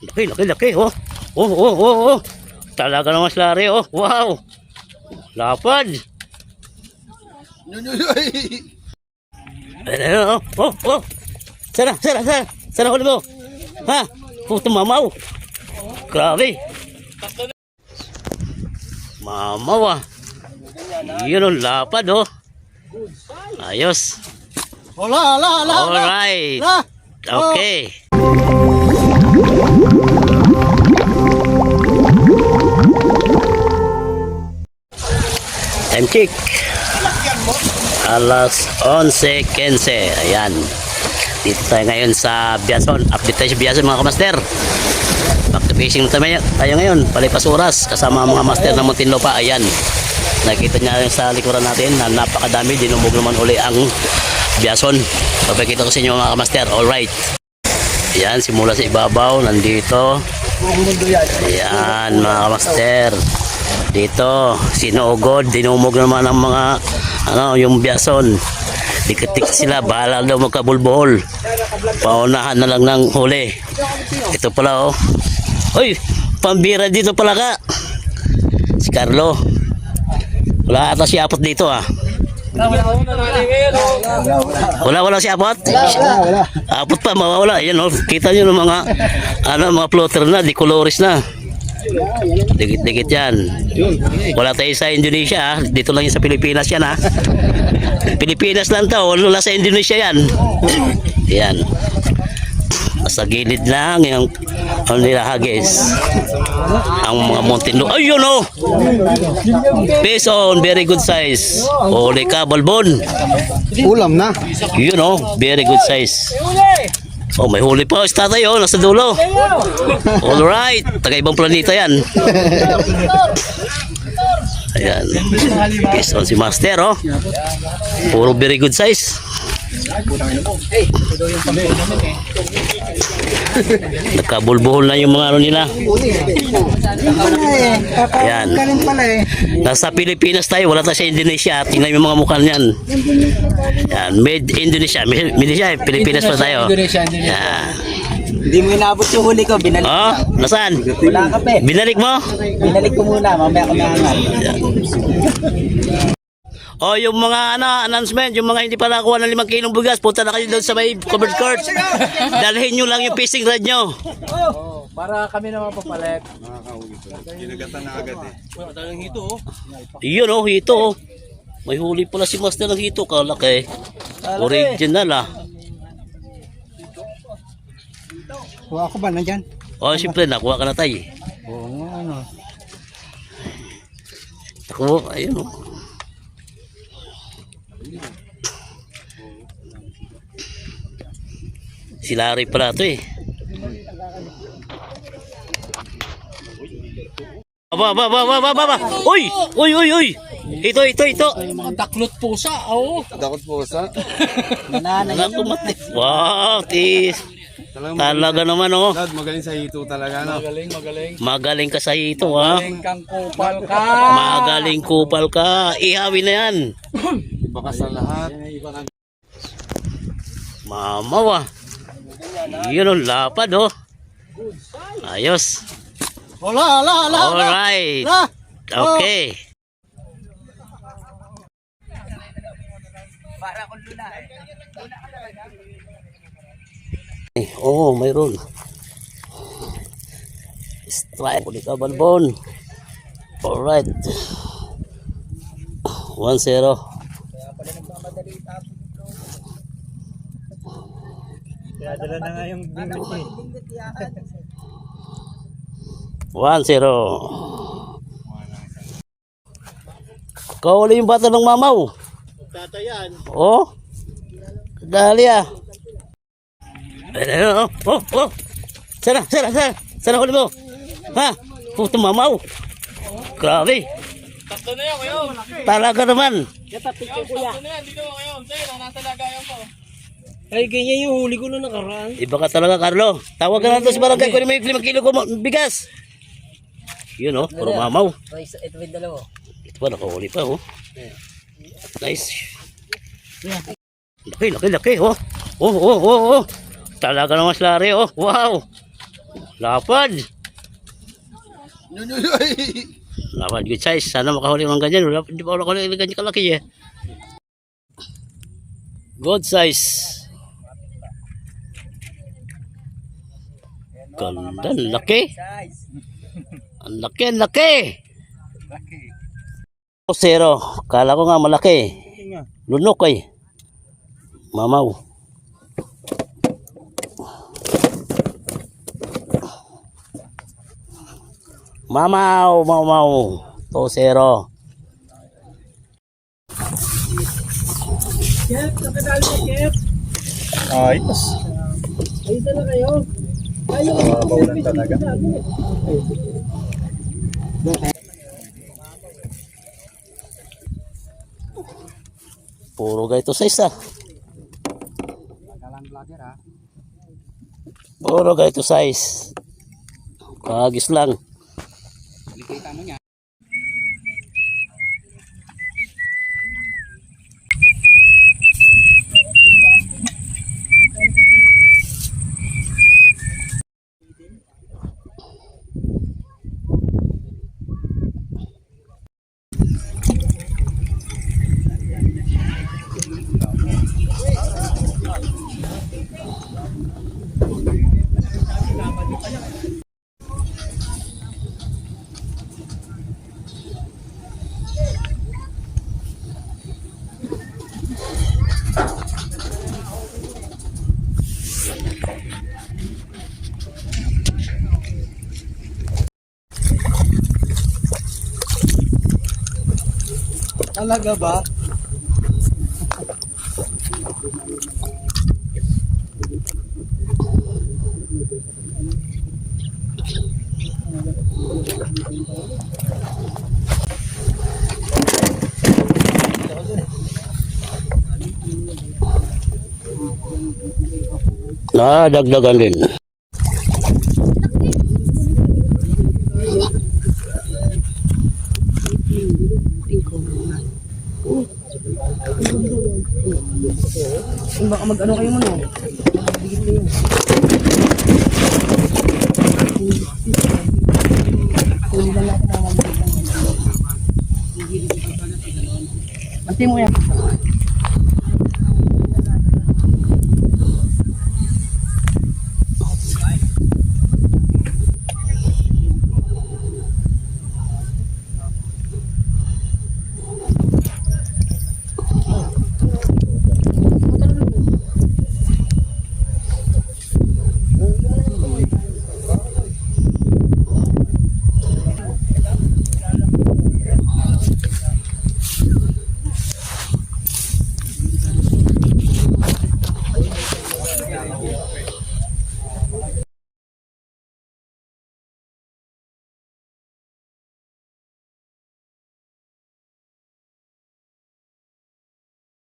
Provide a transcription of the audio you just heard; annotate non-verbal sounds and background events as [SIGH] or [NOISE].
Laki, laki, laki. Oh. Oh, oh, oh, oh. Talaga naman slari. Oh, wow. Lapad. Ano, oh, oh, oh. Sana, sana, sana. Sana huli mo. Ha? Puto mamaw. Grabe. Mamaw ah. Yun ang lapad oh. Ayos. Wala, wala, wala. Alright. Okay. Time check. Alas 11.15. Ayan. Dito tayo ngayon sa Biason. Update tayo sa Biason mga kamaster. Back to fishing tayo, tayo ngayon. Palipas oras. Kasama mga master ng Muntinlupa. Ayan. Nakita niya sa likuran natin na napakadami. Dinumog naman uli ang Biason. Papakita ko sa inyo mga kamaster. Alright. Ayan. Simula sa ibabaw. Nandito. Ayan mga kamaster. Dito, sinuugod, dinumog naman ang mga ano, yung biyason. Dikatik sila, bahala daw magkabulbuhol. Paunahan na lang ng huli. Ito pala oh. Uy, pambira dito pala ka. Si Carlo. Wala ata si Apot dito ah. Wala wala si Apot? Apot pa mawawala. Yan oh. Kita niyo ng mga ano mga floater na, di colores na. Dikit-dikit yan. Wala tayo sa Indonesia. ah. Dito lang yan sa Pilipinas yan ha. Pilipinas lang to. Wala sa Indonesia yan. yan. Sa gilid lang yung ano nila hagis. Ang mga mountain lo. Ayun oh! Peson, very good size. Uli ka, balbon. Ulam na. Yun oh, very good size. Oh, may huli pa. Is tatay oh, nasa dulo. Alright, taga ibang planeta yan. Ayan. Yes, on si Master oh. Puro very good size. Nagkabulbuhol na yung mga ano nila. Ayan. Eh. Nasa Pilipinas tayo, wala tayo sa Indonesia. Tingnan mo yung mga mukha niyan. Yan, made Indonesia. Made Indonesia, Pilipinas pa tayo. Indonesia, Indonesia. Yan. Hindi mo inabot yung huli ko, binalik, Oh, nasaan? wala ka pa eh. Binalik mo? Binalik ko muna, mamaya ko maangat. Oh, yung mga ano, announcement, yung mga hindi pa nakakuha ng 5 kilong bugas, punta na kayo doon sa may covered court. Dalhin nyo lang yung fishing rod nyo. Oh, para kami naman papalit. Yun oh, hito oh. May huli pala si Master ng hito, kalaki. Original ah. Kuha ako ba nandyan? Oh, siyempre, nakuha ka na tayo. eh. Oo nga ano. Ako, ayun oh. Si Larry pala to eh. Aba, aba, aba, aba, aba, aba. Uy! Uy, uy, uy! Ito, ito, ito. Mga taklot pusa, oo. Dakot po sa. Nananay. Naku, mati. Wow, tis. Talaga naman oh. Dad, magaling sa hito talaga no. Magaling, magaling. Magaling ka sa ito ha. Magaling kang kupal ka. Magaling kupal ka. Ihawin na yan. Iba ka sa lahat. Mamaw ah. Yun ang lapad oh. Ayos. Wala, wala, wala. Alright. Wala. Okay. Eh, Oo, oh, mayroon. Strike ulit ka, Balbon. Alright. 1-0. Dala na nga yung bingit eh. 1-0. Kawala yung bata ng mamaw. Tatayan. Oh. Dali ah. Ano? Oh, oh. Sana, sana, sana. Sana huli mo. Ha? Puto mamaw. Grabe. Takto na yan, kayo. Talaga naman. Takto na yan, dito mo kayo. Sa'yo, nasa lagayan po. Ay, ganyan yung huli ko na nakaraan. Iba ka talaga, Carlo. Tawag ka na doon sa barangay. Mo yung 5 kilo ko bigas. Yun oh, puro mamaw. Ito may dalawa. Ito pa, nakahuli pa oh. Nice. Laki, laki, laki oh. Oh, oh, oh, oh. Talaga naman slari oh. Wow. Lapad. Lapad good size. Sana makahuli ng ganyan. Hindi pa ako nakahuli ng ganyan kalaki eh. Good size. Ganda, [LAUGHS] ang laki. Ang laki, ang laki. Oh, Zero. Kala ko nga malaki. Lunok eh. Mamaw. Mamaw, mamaw. To zero. Jeff, nakadali ka, Jeff. Ayos. Ayun na kayo. Bawlan talaga. Puro ganito size ah. Puro ganito size. Kagis lang. Talaga ba? Nadagdagan din. Baka mag-ano kayo mo no? Huli lang ang mga Ante mo yan.